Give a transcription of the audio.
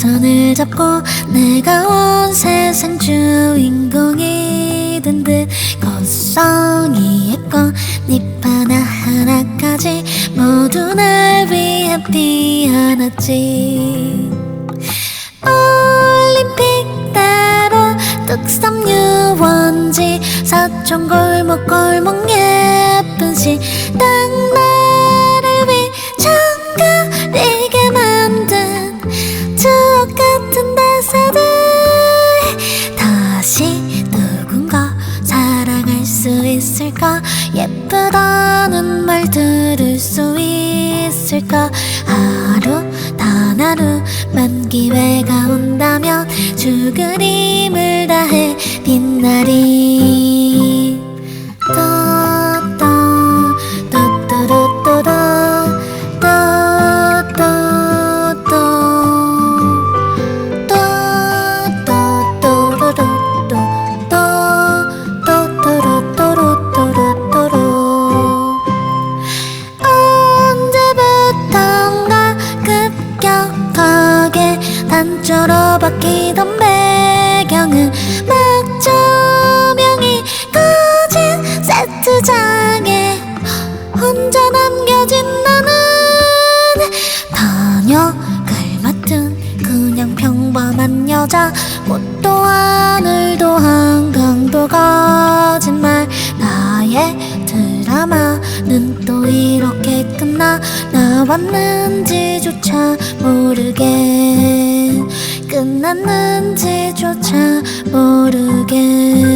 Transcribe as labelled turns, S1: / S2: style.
S1: 손을 잡고 내가 온 세상 주인공이 된듯 고성이 있고 잎 하나하나까지 모두 날 위해 피어났지. 올림픽대로 뚝섬 유원지 사촌 골목 골목 예쁜 시딱 수 있을까? 예쁘다는 말 들을 수 있을까? 하루 단 하루만 기회가 온다면 죽그림을 바뀌던 배경은 막 조명이 꺼진 세트장에 혼자 남겨진 나는 단역을 맡은 그냥 평범한 여자 꽃도 하늘도 한강도 거짓말 나의 드라마는 또 이렇게 끝나 나왔는지조차 모르게 만났는지조차 모르게.